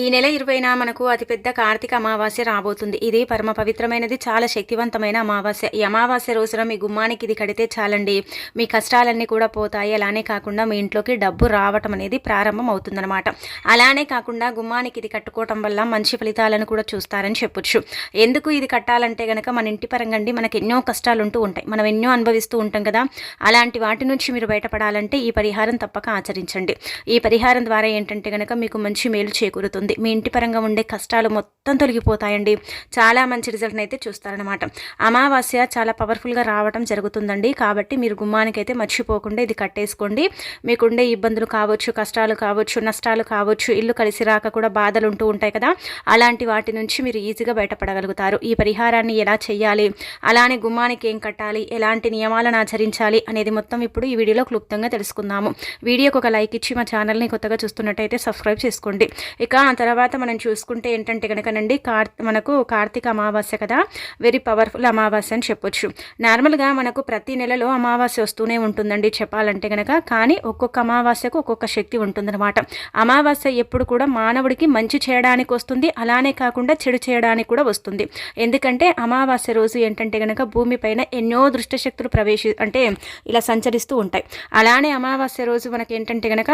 ఈ నెల ఇరవైన మనకు అతిపెద్ద కార్తీక అమావాస్య రాబోతుంది. ఇది పరమ పవిత్రమైనది చాలా శక్తివంతమైన అమావాస్య. ఈ అమావాస్య రోజున మీ గుమ్మానికి ఇది కడితే చాలండి. మీ కష్టాలన్నీ కూడా పోతాయి. అలానే కాకుండా మీ ఇంట్లోకి డబ్బు రావటం అనేది ప్రారంభం అవుతుందన్నమాట. అలానే కాకుండా గుమ్మానికి ఇది కట్టుకోవటం వల్ల మంచి ఫలితాలను కూడా చూస్తారని చెప్పొచ్చు. ఎందుకు ఇది కట్టాలంటే గనక మన ఇంటి పరంగండి మనకు ఎన్నో కష్టాలు ఉంటూ ఉంటాయి. మనం ఎన్నో అనుభవిస్తూ ఉంటాం కదా. అలాంటి వాటి నుంచి మీరు బయటపడాలంటే ఈ పరిహారం తప్పక ఆచరించండి. ఈ పరిహారం ద్వారా ఏంటంటే కనుక మీకు మంచి మేలు చేకూరుతుంది. ఉంటుంది మీ ఇంటి పరంగా ఉండే కష్టాలు మొత్తం తొలగిపోతాయండి. చాలా మంచి రిజల్ట్ని అయితే చూస్తారనమాట అమావాస్య చాలా పవర్ఫుల్గా రావడం జరుగుతుందండి. కాబట్టి మీరు గుమ్మానికైతే మర్చిపోకుండా ఇది కట్టేసుకోండి. మీకుండే ఇబ్బందులు కావచ్చు కష్టాలు కావచ్చు నష్టాలు కావచ్చు ఇల్లు కలిసి రాక కూడా బాధలు ఉంటూ ఉంటాయి కదా. అలాంటి వాటి నుంచి మీరు ఈజీగా బయటపడగలుగుతారు. ఈ పరిహారాన్ని ఎలా చేయాలి అలానే గుమ్మానికి ఏం కట్టాలి ఎలాంటి నియమాలను ఆచరించాలి అనేది మొత్తం ఇప్పుడు ఈ వీడియోలో క్లుప్తంగా తెలుసుకుందాము. వీడియోకి ఒక లైక్ ఇచ్చి మా ఛానల్ని కొత్తగా చూస్తున్నట్టయితే సబ్స్క్రైబ్ చేసుకోండి. ఇక తర్వాత మనం చూసుకుంటే ఏంటంటే కనుకనండి కార్ మనకు కార్తీక అమావాస్య కదా వెరీ పవర్ఫుల్ అమావాస్య అని చెప్పొచ్చు. నార్మల్గా మనకు ప్రతి నెలలో అమావాస్య వస్తూనే ఉంటుందండి చెప్పాలంటే కనుక కానీ ఒక్కొక్క అమావాస్యకు ఒక్కొక్క శక్తి ఉంటుందన్నమాట. అమావాస్య ఎప్పుడు కూడా మానవుడికి మంచి చేయడానికి వస్తుంది అలానే కాకుండా చెడు చేయడానికి కూడా వస్తుంది. ఎందుకంటే అమావాస్య రోజు ఏంటంటే కనుక భూమిపైన ఎన్నో దృష్టశక్తులు ప్రవేశి అంటే ఇలా సంచరిస్తూ ఉంటాయి. అలానే అమావాస్య రోజు మనకి ఏంటంటే కనుక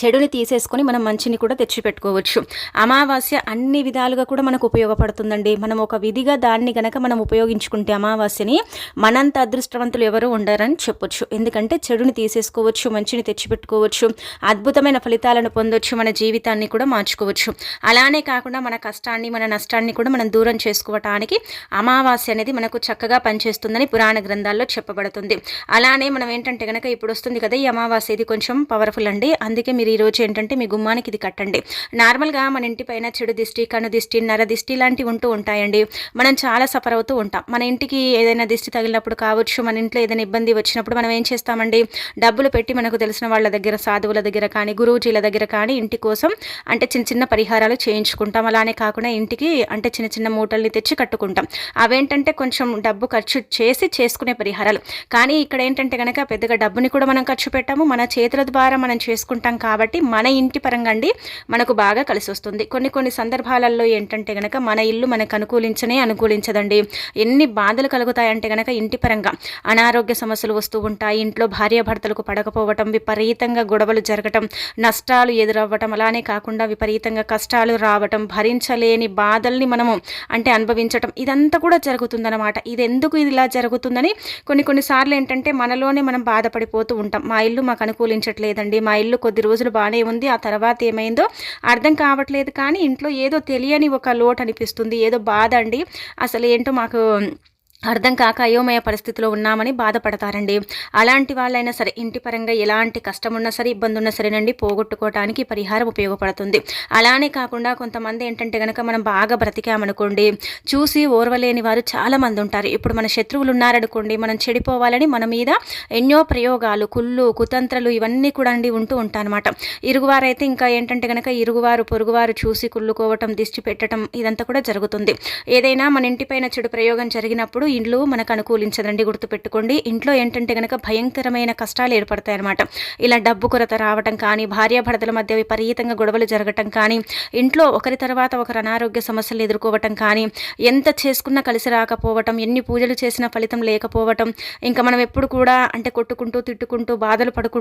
చెడుని తీసేసుకొని మనం మంచిని కూడా తెచ్చిపెట్టుకోవచ్చు. అమావాస్య అన్ని విధాలుగా కూడా మనకు ఉపయోగపడుతుందండి. మనం ఒక విధిగా దాన్ని గనక మనం ఉపయోగించుకుంటే అమావాస్యని మనంత అదృష్టవంతులు ఎవరు ఉండరని చెప్పొచ్చు. ఎందుకంటే చెడుని తీసేసుకోవచ్చు మంచిని తెచ్చిపెట్టుకోవచ్చు అద్భుతమైన ఫలితాలను పొందొచ్చు మన జీవితాన్ని కూడా మార్చుకోవచ్చు. అలానే కాకుండా మన కష్టాన్ని మన నష్టాన్ని కూడా మనం దూరం చేసుకోవటానికి అమావాస్య అనేది మనకు చక్కగా పనిచేస్తుందని పురాణ గ్రంథాల్లో చెప్పబడుతుంది. అలానే మనం ఏంటంటే కనుక ఇప్పుడు వస్తుంది కదా ఈ అమావాస్య ఇది కొంచెం పవర్ఫుల్ అండి. అందుకే మీరు ఈరోజు ఏంటంటే మీ గుమ్మానికి ఇది కట్టండి. నార్మల్గా మన ఇంటి పైన చెడు దిష్టి కను దిష్టి నర దిష్టి లాంటివి ఉంటూ ఉంటాయండి. మనం చాలా సఫర్ అవుతూ ఉంటాం. మన ఇంటికి ఏదైనా దిష్టి తగిలినప్పుడు కావచ్చు మన ఇంట్లో ఏదైనా ఇబ్బంది వచ్చినప్పుడు మనం ఏం చేస్తామండి? డబ్బులు పెట్టి మనకు తెలిసిన వాళ్ళ దగ్గర సాధువుల దగ్గర కానీ గురువుజీల దగ్గర కానీ ఇంటి కోసం అంటే చిన్న చిన్న పరిహారాలు చేయించుకుంటాం. అలానే కాకుండా ఇంటికి అంటే చిన్న చిన్న మూటల్ని తెచ్చి కట్టుకుంటాం. అవేంటంటే కొంచెం డబ్బు ఖర్చు చేసి చేసుకునే పరిహారాలు. కానీ ఇక్కడ ఏంటంటే కనుక పెద్దగా డబ్బుని కూడా మనం ఖర్చు పెట్టాము. మన చేతుల ద్వారా మనం చేసుకుంటాం కాబట్టి మన ఇంటి పరంగా అండి మనకు బాగా కలిసి వస్తుంది. కొన్ని కొన్ని సందర్భాలలో ఏంటంటే గనక మన ఇల్లు మనకు అనుకూలించనే అనుకూలించదండి. ఎన్ని బాధలు కలుగుతాయంటే గనక ఇంటి పరంగా అనారోగ్య సమస్యలు వస్తూ ఉంటాయి. ఇంట్లో భార్యాభర్తలకు పడకపోవటం విపరీతంగా గొడవలు జరగటం నష్టాలు ఎదురవ్వటం అలానే కాకుండా విపరీతంగా కష్టాలు రావటం భరించలేని బాధల్ని మనము అంటే అనుభవించటం ఇదంతా కూడా జరుగుతుందన్నమాట. ఇది ఎందుకు ఇలా జరుగుతుందని కొన్ని కొన్నిసార్లు ఏంటంటే మనలోనే మనం బాధపడిపోతూ ఉంటాం. మా ఇల్లు మాకు అనుకూలించట్లేదండి. మా ఇల్లు కొద్ది రోజులు బాగానే ఉంది. ఆ తర్వాత ఏమైందో అర్థం కావట్లేదు కానీ ఇంట్లో ఏదో తెలియని ఒక లోటు అనిపిస్తుంది. ఏదో బాధ అండి. అసలు ఏంటో మాకు అర్థం కాక అయోమయ పరిస్థితిలో ఉన్నామని బాధపడతారండి. అలాంటి వాళ్ళైనా సరే ఇంటి పరంగా ఎలాంటి కష్టం ఉన్నా సరే ఇబ్బంది ఉన్నా సరేనండి పోగొట్టుకోవడానికి పరిహారం ఉపయోగపడుతుంది. అలానే కాకుండా కొంతమంది ఏంటంటే కనుక మనం బాగా బ్రతికామనుకోండి చూసి ఓర్వలేని వారు చాలామంది ఉంటారు ఇప్పుడు మన శత్రువులు ఉన్నారనుకోండి మనం చెడిపోవాలని మన మీద ఎన్నో ప్రయోగాలు కుళ్ళు కుతంత్రలు ఇవన్నీ కూడా అండి ఉంటూ ఉంటానమాట. ఇరుగువారైతే ఇంకా ఏంటంటే కనుక ఇరుగువారు పొరుగువారు చూసి కుళ్ళుకోవటం దిష్టి పెట్టడం ఇదంతా కూడా జరుగుతుంది. ఏదైనా మన ఇంటిపైన చెడు ప్రయోగం జరిగినప్పుడు ఇండ్లు మనకు అనుకూలించదండి గుర్తుపెట్టుకోండి. ఇంట్లో ఏంటంటే కనుక భయంకరమైన కష్టాలు ఏర్పడతాయి అనమాట ఇలా డబ్బు కొరత రావటం కానీ భార్యాభర్తల మధ్య విపరీతంగా గొడవలు జరగటం కానీ ఇంట్లో ఒకరి తర్వాత ఒకరు అనారోగ్య సమస్యలు ఎదుర్కోవటం కానీ ఎంత చేసుకున్నా కలిసి రాకపోవటం ఎన్ని పూజలు చేసినా ఫలితం లేకపోవటం ఇంకా మనం ఎప్పుడు కూడా అంటే కొట్టుకుంటూ తిట్టుకుంటూ బాధలు పడుకు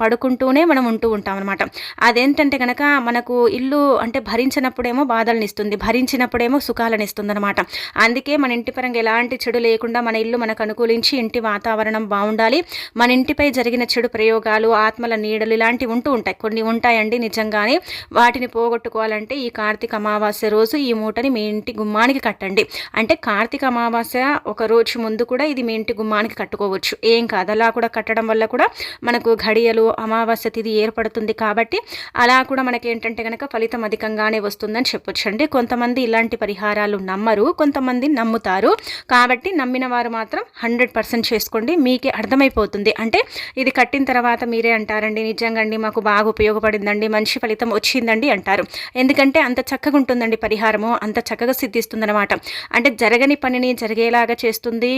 పడుకుంటూనే మనం ఉంటూ ఉంటాం అనమాట అదేంటంటే కనుక మనకు ఇల్లు అంటే భరించినప్పుడేమో బాధలను ఇస్తుంది భరించినప్పుడేమో సుఖాలను ఇస్తుంది అనమాట అందుకే మన ఇంటి పరంగా ఎలాంటి చెడు లేకుండా మన ఇల్లు మనకు అనుకూలించి ఇంటి వాతావరణం బాగుండాలి. మన ఇంటిపై జరిగిన చెడు ప్రయోగాలు ఆత్మల నీడలు ఇలాంటివి ఉంటూ ఉంటాయి. కొన్ని ఉంటాయండి నిజంగానే. వాటిని పోగొట్టుకోవాలంటే ఈ కార్తీక అమావాస్య రోజు ఈ మూటని మీ ఇంటి గుమ్మానికి కట్టండి. అంటే కార్తీక అమావాస్య ఒక రోజు ముందు కూడా ఇది మీ ఇంటి గుమ్మానికి కట్టుకోవచ్చు. ఏం కాదు. అలా కూడా కట్టడం వల్ల కూడా మనకు ఘడియలు అమావాస్య తిథి ఏర్పడుతుంది కాబట్టి అలా కూడా మనకి ఏంటంటే కనుక ఫలితం అధికంగానే వస్తుందని చెప్పొచ్చు అండి కొంతమంది ఇలాంటి పరిహారాలు నమ్మరు కొంతమంది నమ్ముతారు. కాబట్టి కాబట్టి నమ్మిన వారు మాత్రం హండ్రెడ్ పర్సెంట్ చేసుకోండి. మీకే అర్థమైపోతుంది. అంటే ఇది కట్టిన తర్వాత మీరే అంటారండి నిజంగా అండి మాకు బాగా ఉపయోగపడిందండి మంచి ఫలితం వచ్చిందండి అంటారు. ఎందుకంటే అంత చక్కగా ఉంటుందండి పరిహారము అంత చక్కగా సిద్ధిస్తుందన్నమాట. అంటే జరగని పనిని జరిగేలాగా చేస్తుంది.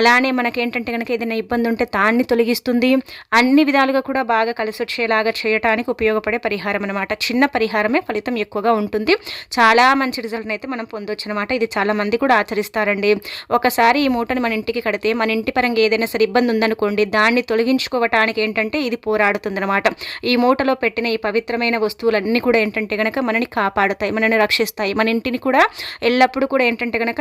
అలానే మనకేంటంటే కనుక ఏదైనా ఇబ్బంది ఉంటే దాన్ని తొలగిస్తుంది. అన్ని విధాలుగా కూడా బాగా కలిసి వచ్చేలాగా చేయడానికి ఉపయోగపడే పరిహారం అనమాట చిన్న పరిహారమే ఫలితం ఎక్కువగా ఉంటుంది. చాలా మంచి రిజల్ట్ అయితే మనం పొందొచ్చు అనమాట ఇది చాలామంది కూడా ఆచరిస్తారండి. ఒక ఒకసారి ఈ మూటను మన ఇంటికి కడితే మన ఇంటి పరంగా ఏదైనా సరే ఇబ్బంది ఉందనుకోండి దాన్ని తొలగించుకోవటానికి ఏంటంటే ఇది పోరాడుతుందన్నమాట. ఈ మూటలో పెట్టిన ఈ పవిత్రమైన వస్తువులన్నీ కూడా ఏంటంటే కనుక మనని కాపాడుతాయి మనని రక్షిస్తాయి. మన ఇంటిని కూడా ఎల్లప్పుడూ కూడా ఏంటంటే కనుక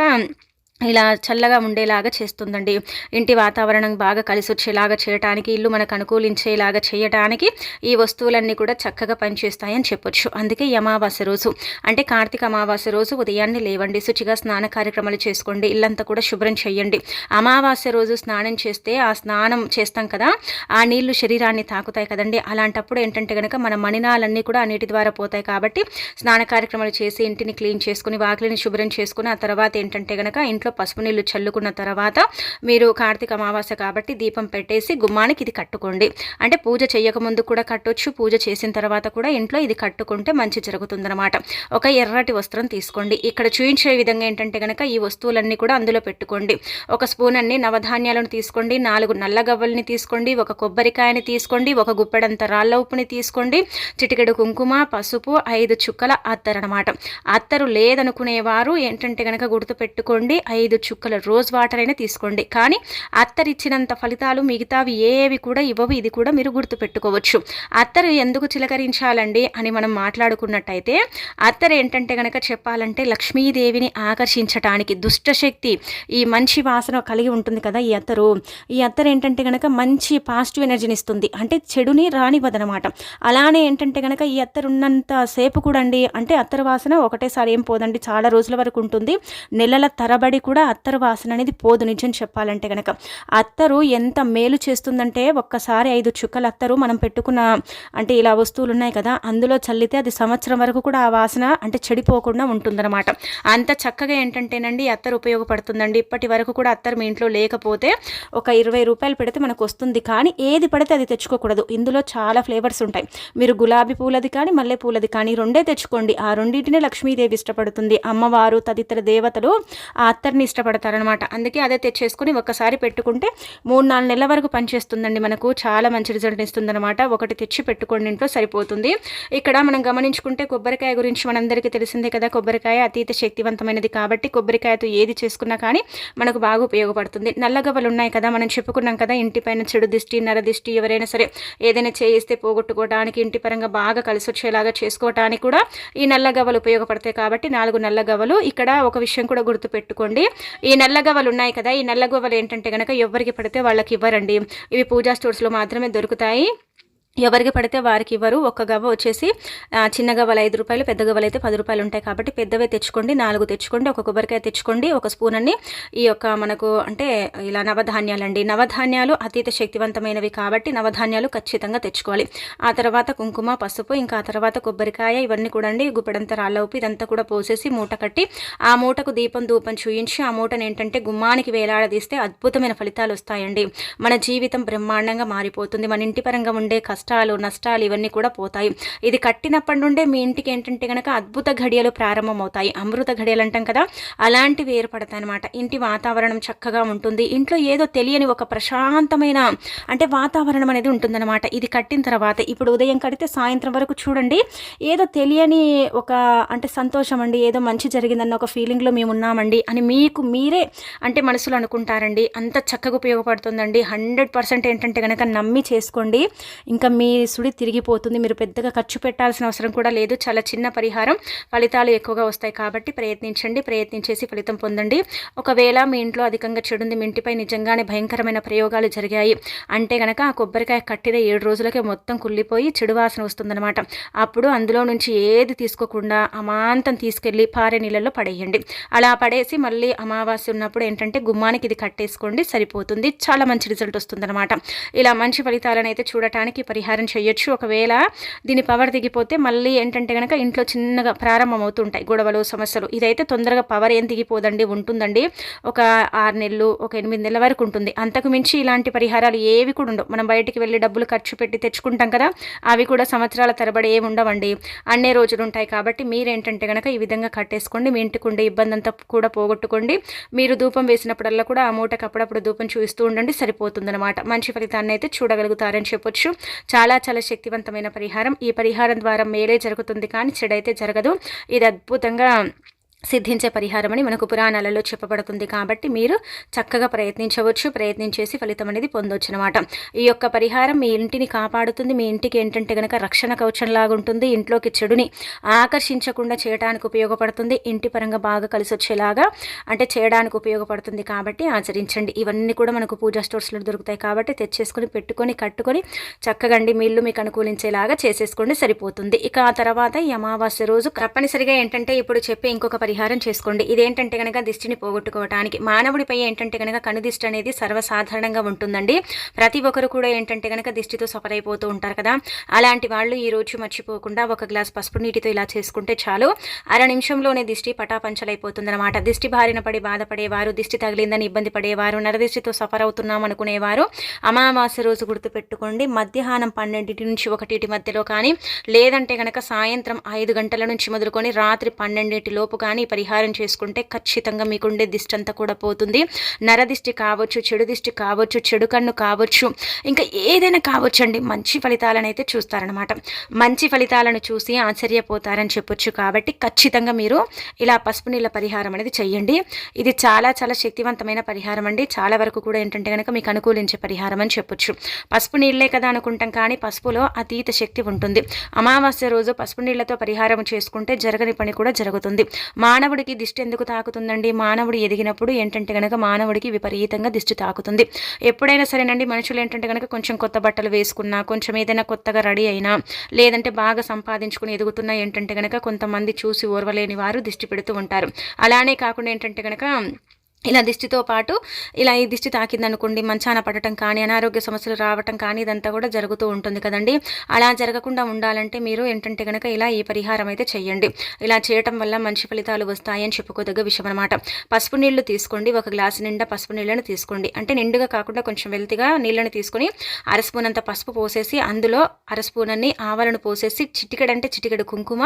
ఇలా చల్లగా ఉండేలాగా చేస్తుందండి. ఇంటి వాతావరణం బాగా కలిసి వచ్చేలాగా చేయటానికి ఇల్లు మనకు అనుకూలించేలాగా చేయటానికి ఈ వస్తువులన్నీ కూడా చక్కగా పనిచేస్తాయని చెప్పొచ్చు. అందుకే ఈ అమావాస్య రోజు. అంటే కార్తీక అమావాస్య రోజు ఉదయాన్నే లేవండి. శుచిగా స్నాన కార్యక్రమాలు చేసుకోండి. ఇల్లంతా కూడా శుభ్రం చేయండి. అమావాస్య రోజు స్నానం చేస్తే ఆ స్నానం చేస్తాం కదా ఆ నీళ్ళు శరీరాన్ని తాకుతాయి కదండి. అలాంటప్పుడు ఏంటంటే కనుక మన మణినాలన్నీ కూడా ఆ నీటి ద్వారా పోతాయి కాబట్టి స్నాన కార్యక్రమాలు చేసి ఇంటిని క్లీన్ చేసుకుని వాకిలిని శుభ్రం చేసుకుని ఆ తర్వాత ఏంటంటే కనుక ఇంట్లో ఇంట్లో పసుపు నీళ్ళు చల్లుకున్న తర్వాత మీరు కార్తీక అమావాస్య కాబట్టి దీపం పెట్టేసి గుమ్మానికి ఇది కట్టుకోండి. అంటే పూజ చేయకముందు కూడా కట్టొచ్చు పూజ చేసిన తర్వాత కూడా ఇంట్లో ఇది కట్టుకుంటే మంచి జరుగుతుందనమాట ఒక ఎర్రటి వస్త్రం తీసుకోండి. ఇక్కడ చూపించే విధంగా ఏంటంటే కనుక ఈ వస్తువులన్నీ కూడా అందులో పెట్టుకోండి. ఒక స్పూన్ అన్ని నవధాన్యాలను తీసుకోండి. నాలుగు నల్ల గవ్వల్ని తీసుకోండి. ఒక కొబ్బరికాయని తీసుకోండి. ఒక గుప్పెడంత రాళ్ళ ఉప్పుని తీసుకోండి. చిటికెడు కుంకుమ పసుపు ఐదు చుక్కల అత్తరు అనమాట అత్తరు లేదనుకునేవారు ఏంటంటే కనుక గుర్తు పెట్టుకోండి ఐదు చుక్కల రోజ్ వాటర్ అయినా తీసుకోండి. కానీ అత్తరు ఇచ్చినంత ఫలితాలు మిగతావి ఏవి కూడా ఇవ్వవు. ఇది కూడా మీరు గుర్తుపెట్టుకోవచ్చు. అత్తరు ఎందుకు చిలకరించాలండి అని మనం మాట్లాడుకున్నట్టయితే అత్తరు ఏంటంటే కనుక చెప్పాలంటే లక్ష్మీదేవిని ఆకర్షించటానికి దుష్టశక్తి ఈ మంచి వాసన కలిగి ఉంటుంది కదా ఈ అత్తరు. ఈ అత్తరు ఏంటంటే కనుక మంచి పాజిటివ్ ఎనర్జీని ఇస్తుంది. అంటే చెడుని రానివ్వదనమాట అలానే ఏంటంటే కనుక ఈ అత్తరు ఉన్నంత సేపు కూడా అండి అంటే అత్తరు వాసన ఒకటేసారి ఏం పోదండి. చాలా రోజుల వరకు ఉంటుంది. నెలల తరబడి కూడా అత్తరు వాసన అనేది పోదు నిజం చెప్పాలంటే కనుక అత్తరు ఎంత మేలు చేస్తుందంటే ఒక్కసారి ఐదు చుక్కలు అత్తరు మనం పెట్టుకున్న అంటే ఇలా వస్తువులు ఉన్నాయి కదా అందులో చల్లితే అది సంవత్సరం వరకు కూడా ఆ వాసన అంటే చెడిపోకుండా ఉంటుందన్నమాట. అంత చక్కగా ఏంటంటేనండి అత్తరు ఉపయోగపడుతుందండి. ఇప్పటి వరకు కూడా అత్తరు మీ ఇంట్లో లేకపోతే ఒక ఇరవై రూపాయలు పెడితే మనకు వస్తుంది కానీ ఏది పడితే అది తెచ్చుకోకూడదు. ఇందులో చాలా ఫ్లేవర్స్ ఉంటాయి. మీరు గులాబీ పూలది కానీ మల్లె పూలది కానీ రెండే తెచ్చుకోండి. ఆ రెండింటినే లక్ష్మీదేవి ఇష్టపడుతుంది. అమ్మవారు తదితర దేవతలు ఆ అత్తరు కలర్ని ఇష్టపడతారనమాట అందుకే అదే తెచ్చేసుకుని ఒకసారి పెట్టుకుంటే మూడు నాలుగు నెలల వరకు పనిచేస్తుందండి మనకు. చాలా మంచి రిజల్ట్ ఇస్తుందనమాట ఒకటి తెచ్చి పెట్టుకోండి ఇంట్లో సరిపోతుంది. ఇక్కడ మనం గమనించుకుంటే కొబ్బరికాయ గురించి మనందరికీ తెలిసిందే కదా. కొబ్బరికాయ అతీత శక్తివంతమైనది కాబట్టి కొబ్బరికాయతో ఏది చేసుకున్నా కానీ మనకు బాగా ఉపయోగపడుతుంది. నల్లగవ్వలు ఉన్నాయి కదా మనం చెప్పుకున్నాం కదా ఇంటిపైన చెడు దిష్టి నరదిష్టి ఎవరైనా సరే ఏదైనా చేయిస్తే పోగొట్టుకోవడానికి ఇంటి పరంగా బాగా కలిసి వచ్చేలాగా చేసుకోవడానికి కూడా ఈ నల్లగవ్వలు ఉపయోగపడతాయి కాబట్టి నాలుగు నల్లగవ్వలు ఇక్కడ ఒక విషయం కూడా గుర్తుపెట్టుకోండి. ఈ నల్లగవ్వలు ఉన్నాయి కదా ఈ నల్లగవ్వలు ఏంటంటే కనుక ఎవరికి పడితే వాళ్ళకి ఇవ్వరండి. ఇవి పూజా స్టోర్స్లో మాత్రమే దొరుకుతాయి. ఎవరికి పడితే వారికి ఇవ్వరు. ఒక గవ్వ వచ్చేసి చిన్న గవ్వలు ఐదు రూపాయలు పెద్ద గవ్వలు అయితే పది రూపాయలు ఉంటాయి కాబట్టి పెద్దవే తెచ్చుకోండి నాలుగు తెచ్చుకోండి ఒక కొబ్బరికాయ తెచ్చుకోండి ఒక స్పూన్ అన్ని. ఈ యొక్క మనకు అంటే ఇలా నవధాన్యాలు అండి నవధాన్యాలు అతీత శక్తివంతమైనవి కాబట్టి నవధాన్యాలు ఖచ్చితంగా తెచ్చుకోవాలి. ఆ తర్వాత కుంకుమ పసుపు ఇంకా ఆ తర్వాత కొబ్బరికాయ ఇవన్నీ కూడా అండి గుప్పెడంత రాళ్ళ ఉప్పు ఇదంతా కూడా పోసేసి మూట కట్టి ఆ మూటకు దీపం ధూపం చూయించి ఆ మూటను ఏంటంటే గుమ్మానికి వేలాడదీస్తే అద్భుతమైన ఫలితాలు వస్తాయండి. మన జీవితం బ్రహ్మాండంగా మారిపోతుంది. మన ఇంటి పరంగా ఉండే కష్టం కష్టాలు నష్టాలు ఇవన్నీ కూడా పోతాయి. ఇది కట్టినప్పటి నుండే మీ ఇంటికి ఏంటంటే కనుక అద్భుత ఘడియలు ప్రారంభమవుతాయి. అమృత ఘడియలు అంటాం కదా అలాంటివి ఏర్పడతాయి అనమాట ఇంటి వాతావరణం చక్కగా ఉంటుంది. ఇంట్లో ఏదో తెలియని ఒక ప్రశాంతమైన అంటే వాతావరణం అనేది ఉంటుందన్నమాట. ఇది కట్టిన తర్వాత ఇప్పుడు ఉదయం కడితే సాయంత్రం వరకు చూడండి ఏదో తెలియని ఒక అంటే సంతోషం అండి ఏదో మంచి జరిగిందన్న ఒక ఫీలింగ్లో మేము ఉన్నామండి అని మీకు మీరే అంటే మనసులో అనుకుంటారండి. అంత చక్కగా ఉపయోగపడుతుందండి. హండ్రెడ్ పర్సెంట్ ఏంటంటే కనుక నమ్మి చేసుకోండి. ఇంకా మీ సుడి తిరిగిపోతుంది. మీరు పెద్దగా ఖర్చు పెట్టాల్సిన అవసరం కూడా లేదు. చాలా చిన్న పరిహారం. ఫలితాలు ఎక్కువగా వస్తాయి కాబట్టి ప్రయత్నించండి. ప్రయత్నించేసి ఫలితం పొందండి. ఒకవేళ మీ ఇంట్లో అధికంగా చెడుంది మీ ఇంటిపై నిజంగానే భయంకరమైన ప్రయోగాలు జరిగాయి అంటే కనుక ఆ కొబ్బరికాయ కట్టిన ఏడు రోజులకే మొత్తం కుళ్ళిపోయి చెడు వాసన వస్తుందన్నమాట. అప్పుడు అందులో నుంచి ఏది తీసుకోకుండా అమాంతం తీసుకెళ్ళి పారే నీళ్ళల్లో పడేయండి. అలా పడేసి మళ్ళీ అమావాస్య ఉన్నప్పుడు ఏంటంటే గుమ్మానికి ఇది కట్టేసుకోండి. సరిపోతుంది. చాలా మంచి రిజల్ట్ వస్తుందన్నమాట. ఇలా మంచి ఫలితాలను అయితే చూడటానికి పరిహారం పరిహారం చేయొచ్చు. ఒకవేళ దీని పవర్ దిగిపోతే మళ్ళీ ఏంటంటే కనుక ఇంట్లో చిన్నగా ప్రారంభం అవుతుంటాయి గొడవలు సమస్యలు. ఇదైతే తొందరగా పవర్ ఏం దిగిపోదండి ఉంటుందండి. ఒక ఆరు నెలలు ఒక ఎనిమిది నెలల వరకు ఉంటుంది. అంతకు మించి ఇలాంటి పరిహారాలు ఏవి కూడా ఉండవు. మనం బయటికి వెళ్ళి డబ్బులు ఖర్చు పెట్టి తెచ్చుకుంటాం కదా అవి కూడా సంవత్సరాల తరబడి ఏమి ఉండవండి. అన్నే రోజులు ఉంటాయి కాబట్టి మీరేంటంటే కనుక ఈ విధంగా కట్టేసుకోండి. మీ ఇంటికి ఉండే ఇబ్బంది అంతా కూడా పోగొట్టుకోండి. మీరు ధూపం వేసినప్పుడల్లా కూడా ఆ మూటకు అప్పుడప్పుడు ధూపం చూస్తూ ఉండండి. సరిపోతుందన్నమాట. మంచి ఫలితాన్ని అయితే చూడగలుగుతారని చెప్పొచ్చు. చాలా చాలా శక్తివంతమైన పరిహారం. ఈ పరిహారం ద్వారా మేలే జరుగుతుంది కానీ చెడైతే జరగదు. ఇది అద్భుతంగా సిద్ధించే పరిహారం అని మనకు పురాణాలలో చెప్పబడుతుంది కాబట్టి మీరు చక్కగా ప్రయత్నించవచ్చు ప్రయత్నించేసి ఫలితం అనేది పొందొచ్చు అనమాట ఈ యొక్క పరిహారం మీ ఇంటిని కాపాడుతుంది. మీ ఇంటికి ఏంటంటే కనుక రక్షణ కవచంలాగా ఉంటుంది. ఇంట్లోకి చెడుని ఆకర్షించకుండా చేయడానికి ఉపయోగపడుతుంది. ఇంటి పరంగా బాగా కలిసి వచ్చేలాగా అంటే చేయడానికి ఉపయోగపడుతుంది కాబట్టి ఆచరించండి. ఇవన్నీ కూడా మనకు పూజా స్టోర్స్లో దొరుకుతాయి కాబట్టి తెచ్చేసుకొని పెట్టుకొని కట్టుకొని చక్కగా అండి మీళ్ళు మీకు అనుకూలించేలాగా చేసేసుకోండి సరిపోతుంది. ఇక ఆ తర్వాత ఈ అమావాస్య రోజు తప్పనిసరిగా ఏంటంటే ఇప్పుడు చెప్పే ఇంకొక పరిహారం పరిహారం చేసుకోండి. ఇదేంటంటే కనుక దిష్టిని పోగొట్టుకోవటానికి మానవుడిపై ఏంటంటే కనుక కనుదిష్టి అనేది సర్వసాధారణంగా ఉంటుందండి. ప్రతి ఒక్కరు కూడా ఏంటంటే కనుక దిష్టితో సఫర్ అయిపోతూ ఉంటారు కదా. అలాంటి వాళ్ళు ఈ రోజు మర్చిపోకుండా ఒక గ్లాస్ పసుపు నీటితో ఇలా చేసుకుంటే చాలు. అర నిమిషంలోనే దిష్టి పటాపంచలైపోతుందన్నమాట. దిష్టి బారిన పడి బాధపడేవారు దిష్టి తగిలిందని ఇబ్బంది పడేవారు నరదిష్టితో సఫర్ అవుతున్నాం అనుకునేవారు అమావాస్య రోజు గుర్తుపెట్టుకోండి. మధ్యాహ్నం పన్నెండింటి నుంచి ఒకటి మధ్యలో కానీ లేదంటే కనుక సాయంత్రం ఐదు గంటల నుంచి మొదలుకొని రాత్రి పన్నెండింటి లోపు కానీ పరిహారం చేసుకుంటే ఖచ్చితంగా మీకుండే దిష్టి అంతా కూడా పోతుంది. నరదిష్టి కావచ్చు చెడు దిష్టి కావచ్చు చెడు కన్ను కావచ్చు ఇంకా ఏదైనా కావచ్చు అండి మంచి ఫలితాలను అయితే చూస్తారనమాట మంచి ఫలితాలను చూసి ఆశ్చర్యపోతారని చెప్పొచ్చు కాబట్టి ఖచ్చితంగా మీరు ఇలా పసుపు నీళ్ళ పరిహారం అనేది చెయ్యండి. ఇది చాలా చాలా శక్తివంతమైన పరిహారం అండి. చాలా వరకు కూడా ఏంటంటే కనుక మీకు అనుకూలించే పరిహారం అని చెప్పొచ్చు. పసుపు నీళ్ళే కదా అనుకుంటాం కానీ పసుపులో అతీత శక్తి ఉంటుంది. అమావాస్య రోజు పసుపు నీళ్ళతో పరిహారం చేసుకుంటే జరగని పని కూడా జరుగుతుంది. మానవుడికి దిష్టి ఎందుకు తాకుతుందండి? మానవుడు ఎదిగినప్పుడు ఏంటంటే కనుక మానవుడికి విపరీతంగా దిష్టి తాకుతుంది. ఎప్పుడైనా సరేనండి మనుషులు ఏంటంటే కనుక కొంచెం కొత్త బట్టలు వేసుకున్నా కొంచెం ఏదైనా కొత్తగా రెడీ అయినా లేదంటే బాగా సంపాదించుకుని ఎదుగుతున్నా ఏంటంటే కనుక కొంతమంది చూసి ఓర్వలేని వారు దిష్టి పెడుతూ ఉంటారు. అలానే కాకుండా ఏంటంటే కనుక ఇలా దిష్టితో పాటు ఇలా ఈ దిష్టి తాకిందనుకోండి మంచాన పడటం కానీ అనారోగ్య సమస్యలు రావటం కానీ ఇదంతా కూడా జరుగుతూ ఉంటుంది కదండి. అలా జరగకుండా ఉండాలంటే మీరు ఏంటంటే కనుక ఇలా ఈ పరిహారం అయితే చేయండి ఇలా చేయటం వల్ల మంచి ఫలితాలు వస్తాయని చెప్పుకోదగ్గ విషయం అనమాట పసుపు నీళ్ళు తీసుకోండి ఒక గ్లాసు నిండా పసుపు నీళ్ళని తీసుకోండి. అంటే నిండుగా కాకుండా కొంచెం వెల్తిగా నీళ్ళని తీసుకొని అరస్పూన్ అంత పసుపు పోసేసి అందులో అరస్పూన్ అన్ని ఆవలను పోసేసి చిటికెడంటే చిటికెడు కుంకుమ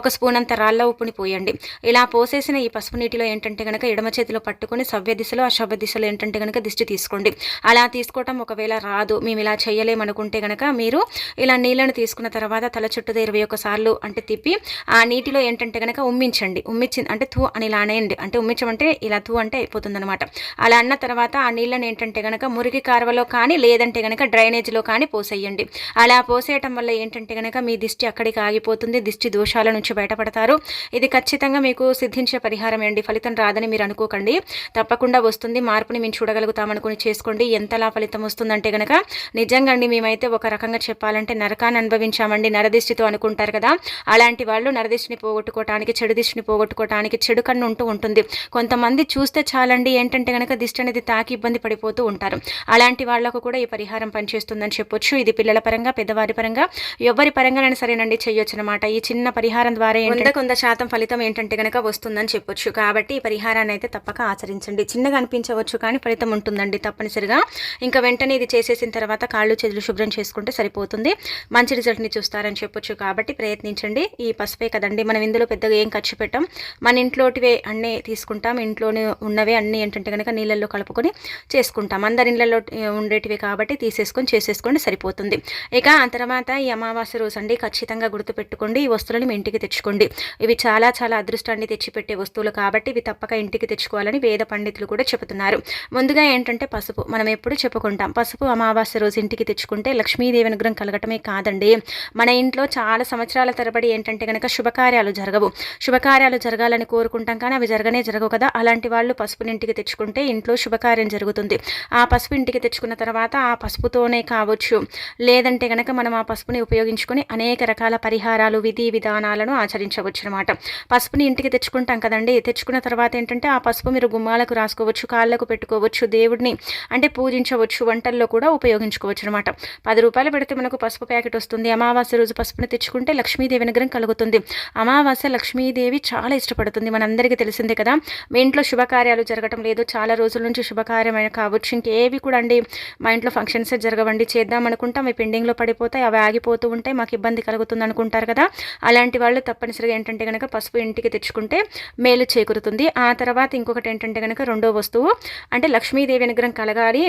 ఒక స్పూన్ అంత రాళ్ళ ఉప్పుని పోయండి. ఇలా పోసేసిన ఈ పసుపు నీటిలో ఏంటంటే కనుక ఎడమ చేతిలో పట్టుకొని తీసుకొని సవ్య దిశలో అశవ్య దిశలో ఏంటంటే కనుక దిష్టి తీసుకోండి. అలా తీసుకోవటం ఒకవేళ రాదు మేము ఇలా చేయలేమనుకుంటే కనుక మీరు ఇలా నీళ్ళను తీసుకున్న తర్వాత తల చుట్టూ ఇరవై సార్లు అంటే తిప్పి ఆ నీటిలో ఏంటంటే కనుక ఉమ్మించండి. ఉమ్మించింది అంటే థూ అని ఇలా అనేయండి. అంటే ఉమ్మించమంటే ఇలా థూ అంటే అయిపోతుందనమాట అలా అన్న తర్వాత ఆ నీళ్ళని ఏంటంటే కనుక మురికి కారవలో కానీ లేదంటే కనుక డ్రైనేజ్లో కానీ పోసేయండి. అలా పోసేయటం వల్ల ఏంటంటే కనుక మీ దిష్టి అక్కడికి ఆగిపోతుంది దిష్టి దోషాల నుంచి బయటపడతారు. ఇది ఖచ్చితంగా మీకు సిద్ధించే పరిహారం అండి ఫలితం రాదని మీరు అనుకోకండి. తప్పకుండా వస్తుంది. మార్పుని మేము చూడగలుగుతామనుకుని చేసుకోండి. ఎంతలా ఫలితం వస్తుందంటే కనుక నిజంగా అండి మేమైతే ఒక రకంగా చెప్పాలంటే నరకాన్ని అనుభవించామండి. నరదిష్టితో అనుకుంటారు కదా. అలాంటి వాళ్ళు నరదిష్టిని పోగొట్టుకోవటానికి చెడు దిష్టిని పోగొట్టుకోవటానికి చెడు కన్ను ఉంటూ ఉంటుంది. కొంతమంది చూస్తే చాలండి. ఏంటంటే కనుక దిష్టి అనేది తాకి ఇబ్బంది పడిపోతూ ఉంటారు. అలాంటి వాళ్ళకు కూడా ఈ పరిహారం పనిచేస్తుందని చెప్పొచ్చు. ఇది పిల్లల పరంగా పెద్దవారి పరంగా ఎవరి పరంగానైనా సరేనండి. చేయొచ్చు అనమాట ఈ చిన్న పరిహారం ద్వారా ఏంటంటే కొంత శాతం ఫలితం ఏంటంటే కనుక వస్తుందని చెప్పొచ్చు. కాబట్టి ఈ పరిహారాన్ని అయితే తప్పక ఆచరించాలి ప్రయత్నించండి చిన్నగా అనిపించవచ్చు కానీ ఫలితం ఉంటుందండి తప్పనిసరిగా. ఇంకా వెంటనే ఇది చేసేసిన తర్వాత కాళ్ళు చేతులు శుభ్రం చేసుకుంటే సరిపోతుంది. మంచి రిజల్ట్ని చూస్తారని చెప్పొచ్చు కాబట్టి ప్రయత్నించండి. ఈ పసుపే కదండి మనం ఇందులో పెద్దగా ఏం ఖర్చు పెట్టాం? మన ఇంట్లోటివే అన్నీ తీసుకుంటాం. ఇంట్లోనే ఉన్నవే అన్నీ ఏంటంటే కనుక నీళ్ళల్లో కలుపుకొని చేసుకుంటాం. అందరి ఇళ్ళల్లో ఉండేటివి కాబట్టి తీసేసుకొని చేసేసుకోండి సరిపోతుంది. ఇక ఆ తర్వాత ఈ అమావాస్య రోజు అండి ఖచ్చితంగా గుర్తుపెట్టుకోండి ఈ వస్తువులను మీ ఇంటికి తెచ్చుకోండి. ఇవి చాలా చాలా అదృష్టాన్ని తెచ్చిపెట్టే వస్తువులు కాబట్టి ఇవి తప్పక ఇంటికి తెచ్చుకోవాలని వేద పండితులు కూడా చెబుతున్నారు. ముందుగా ఏంటంటే పసుపు. మనం ఎప్పుడు చెప్పుకుంటాం. పసుపు అమావాస్య రోజు ఇంటికి తెచ్చుకుంటే లక్ష్మీదేవి అనుగ్రహం కలగటమే కాదండి. మన ఇంట్లో చాలా సంవత్సరాల తరబడి ఏంటంటే కనుక శుభకార్యాలు జరగవు. శుభకార్యాలు జరగాలని కోరుకుంటాం కానీ అవి జరగనే జరగవు కదా. అలాంటి వాళ్ళు పసుపుని ఇంటికి తెచ్చుకుంటే ఇంట్లో శుభకార్యం జరుగుతుంది. ఆ పసుపు ఇంటికి తెచ్చుకున్న తర్వాత ఆ పసుపుతోనే కావచ్చు. లేదంటే కనుక మనం ఆ పసుపుని ఉపయోగించుకొని అనేక రకాల పరిహారాలు విధి విధానాలను ఆచరించవచ్చు అనమాట పసుపుని ఇంటికి తెచ్చుకుంటాం కదండి. తెచ్చుకున్న తర్వాత ఏంటంటే ఆ పసుపు మీరు గుమ్మ గుమ్మాలకు రాసుకోవచ్చు కాళ్ళకు పెట్టుకోవచ్చు దేవుడిని అంటే పూజించవచ్చు వంటల్లో కూడా ఉపయోగించుకోవచ్చు అనమాట పది రూపాయలు పెడితే మనకు పసుపు ప్యాకెట్ వస్తుంది. అమావాస్య రోజు పసుపుని తెచ్చుకుంటే లక్ష్మీదేవి అనుగ్రహం కలుగుతుంది. అమావాస్య లక్ష్మీదేవి చాలా ఇష్టపడుతుంది. మనందరికీ తెలిసిందే కదా మీ ఇంట్లో శుభకార్యాలు జరగటం లేదు. చాలా రోజుల నుంచి శుభకార్యమైన కావచ్చు. ఇంకేవి కూడా అండి మా ఇంట్లో ఫంక్షన్స్ జరగవండి. చేద్దాం అనుకుంటాం అవి పెండింగ్లో పడిపోతాయి అవి ఆగిపోతూ ఉంటాయి మాకు ఇబ్బంది కలుగుతుంది అనుకుంటారు కదా. అలాంటి వాళ్ళు తప్పనిసరిగా ఏంటంటే కనుక పసుపు ఇంటికి తెచ్చుకుంటే మేలు చేకూరుతుంది. ఆ తర్వాత ఇంకొకటి ఏంటంటే కనుక రెండో వస్తువు అంటే లక్ష్మీదేవి అనుగ్రహం కలగాలి.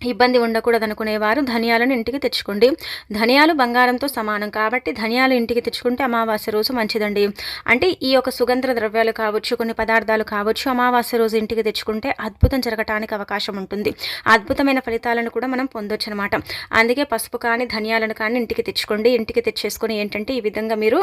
ఇబ్బంది ఉండకూడదు అనుకునేవారు ధనియాలను ఇంటికి తెచ్చుకోండి. ధనియాలు బంగారంతో సమానం కాబట్టి ధనియాలు ఇంటికి తెచ్చుకుంటే అమావాస్య రోజు మంచిదండి. అంటే ఈ యొక్క సుగంధ ద్రవ్యాలు కావచ్చు కొన్ని పదార్థాలు కావచ్చు అమావాస్య రోజు ఇంటికి తెచ్చుకుంటే అద్భుతం జరగటానికి అవకాశం ఉంటుంది. అద్భుతమైన ఫలితాలను కూడా మనం పొందొచ్చు అనమాట అందుకే పసుపు కానీ ధనియాలను కానీ ఇంటికి తెచ్చుకోండి. ఇంటికి తెచ్చేసుకొని ఏంటంటే ఈ విధంగా మీరు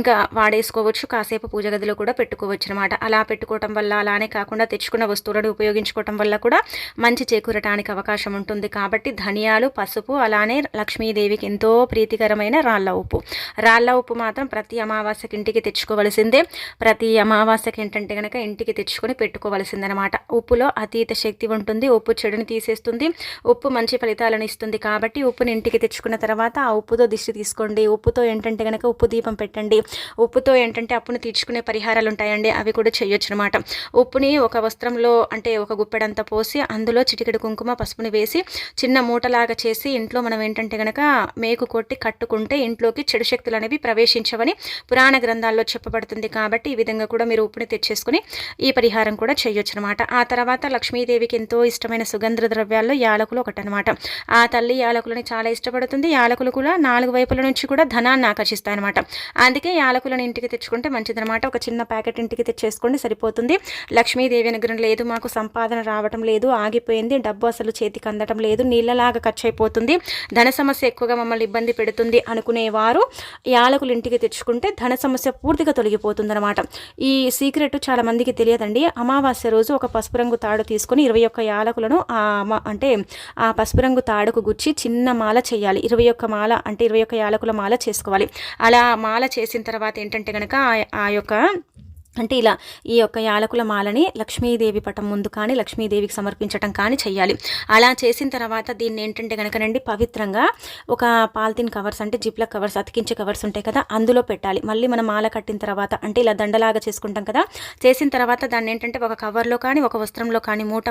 ఇంకా వాడేసుకోవచ్చు. కాసేపు పూజ గదిలో కూడా పెట్టుకోవచ్చు అనమాట అలా పెట్టుకోవటం వల్ల అలానే కాకుండా తెచ్చుకున్న వస్తువులను ఉపయోగించుకోవటం వల్ల కూడా మంచి చేకూరటానికి అవకాశం అవకాశం ఉంటుంది కాబట్టి ధనియాలు పసుపు అలానే లక్ష్మీదేవికి ఎంతో ప్రీతికరమైన రాళ్ళ ఉప్పు. రాళ్ళ ఉప్పు మాత్రం ప్రతి అమావాస్యకి ఇంటికి తెచ్చుకోవలసిందే. ప్రతి అమావాస్యకి ఏంటంటే కనుక ఇంటికి తెచ్చుకొని పెట్టుకోవలసిందనమాట. ఉప్పులో అతీత శక్తి ఉంటుంది ఉప్పు చెడుని తీసేస్తుంది ఉప్పు మంచి ఫలితాలను ఇస్తుంది. కాబట్టి ఉప్పుని ఇంటికి తెచ్చుకున్న తర్వాత ఆ ఉప్పుతో దిష్టి తీసుకోండి. ఉప్పుతో ఏంటంటే కనుక ఉప్పు దీపం పెట్టండి. ఉప్పుతో ఏంటంటే అప్పును తీర్చుకునే పరిహారాలు ఉంటాయండి అవి కూడా చేయొచ్చు అనమాట ఉప్పుని ఒక వస్త్రంలో అంటే ఒక గుప్పెడంతా పోసి అందులో చిటికెడు కుంకుమ పసుపుని వేసి చిన్న మూటలాగా చేసి ఇంట్లో మనం ఏంటంటే కనుక మేకు కొట్టి కట్టుకుంటే ఇంట్లోకి చెడు శక్తులు అనేవి ప్రవేశించవని పురాణ గ్రంథాల్లో చెప్పబడుతుంది కాబట్టి ఈ విధంగా కూడా మీరు ఉప్పుని తెచ్చేసుకుని ఈ పరిహారం కూడా చేయొచ్చు అనమాట ఆ తర్వాత లక్ష్మీదేవికి ఎంతో ఇష్టమైన సుగంధ ద్రవ్యాల్లో యాలకులు ఒకటి అనమాట ఆ తల్లి యాలకులని చాలా ఇష్టపడుతుంది. యాలకులు కూడా నాలుగు వైపుల నుంచి కూడా ధనాన్ని ఆకర్షిస్తాయి అనమాట అందుకే యాలకులను ఇంటికి తెచ్చుకుంటే మంచిదనమాట. ఒక చిన్న ప్యాకెట్ ఇంటికి తెచ్చేసుకోండి సరిపోతుంది. లక్ష్మీదేవి అనుగ్రహం లేదు మాకు సంపాదన రావటం లేదు ఆగిపోయింది డబ్బు అసలు చేతికి అందటం లేదు. నీళ్ళలాగా ఖర్చు అయిపోతుంది ధన సమస్య ఎక్కువగా మమ్మల్ని ఇబ్బంది పెడుతుంది అనుకునేవారు. యాలకులు ఇంటికి తెచ్చుకుంటే ధన సమస్య పూర్తిగా తొలగిపోతుంది అనమాట ఈ సీక్రెట్ చాలా మందికి తెలియదండి. అమావాస్య రోజు ఒక పసుపు రంగు తాడు తీసుకొని ఇరవై ఒక్క యాలకులను అంటే ఆ పసుపు రంగు తాడుకు గుచ్చి చిన్న మాల చేయాలి. ఇరవై ఒక్క మాల అంటే ఇరవై ఒక్క యాలకుల మాల చేసుకోవాలి. అలా మాల చేసిన తర్వాత ఏంటంటే కనుక ఆ యొక్క అంటే ఇలా ఈ యొక్క యాలకుల మాలని లక్ష్మీదేవి పటం ముందు కానీ లక్ష్మీదేవికి సమర్పించటం కానీ చేయాలి అలా చేసిన తర్వాత దీన్ని ఏంటంటే కనుకనండి పవిత్రంగా ఒక పాలిథిన్ కవర్స్ అంటే జిప్ల కవర్స్ అతికించే కవర్స్ ఉంటాయి కదా అందులో పెట్టాలి. మళ్ళీ మనం మాల కట్టిన తర్వాత అంటే ఇలా దండలాగా చేసుకుంటాం కదా చేసిన తర్వాత దాన్ని ఏంటంటే ఒక కవర్లో కానీ ఒక వస్త్రంలో కానీ మూట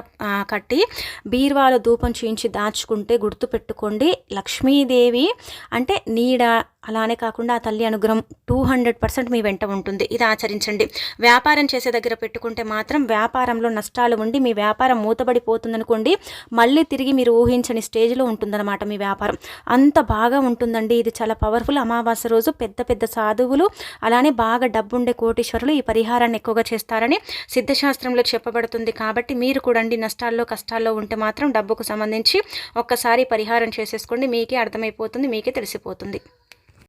కట్టి బీర్వాలో ధూపం చూయించి దాచుకుంటే గుర్తు పెట్టుకోండి లక్ష్మీదేవి అంటే నీడ అలానే కాకుండా ఆ తల్లి అనుగ్రహం టూ హండ్రెడ్ పర్సెంట్ మీ వెంట ఉంటుంది. ఇది ఆచరించండి. వ్యాపారం చేసే దగ్గర పెట్టుకుంటే మాత్రం వ్యాపారంలో నష్టాలు ఉండి మీ వ్యాపారం మూతబడిపోతుందనుకోండి మళ్ళీ తిరిగి మీరు ఊహించని స్టేజ్లో ఉంటుందన్నమాట మీ వ్యాపారం. అంత బాగా ఉంటుందండి. ఇది చాలా పవర్ఫుల్ అమావాస్య రోజు. పెద్ద పెద్ద సాధువులు అలానే బాగా డబ్బుండే కోటీశ్వరులు ఈ పరిహారాన్ని ఎక్కువగా చేస్తారని సిద్ధశాస్త్రంలో చెప్పబడుతుంది. కాబట్టి మీరు కూడా అండి నష్టాల్లో కష్టాల్లో ఉంటే మాత్రం డబ్బుకు సంబంధించి ఒక్కసారి పరిహారం చేసేసుకోండి. మీకే అర్థమైపోతుంది మీకే తెలిసిపోతుంది.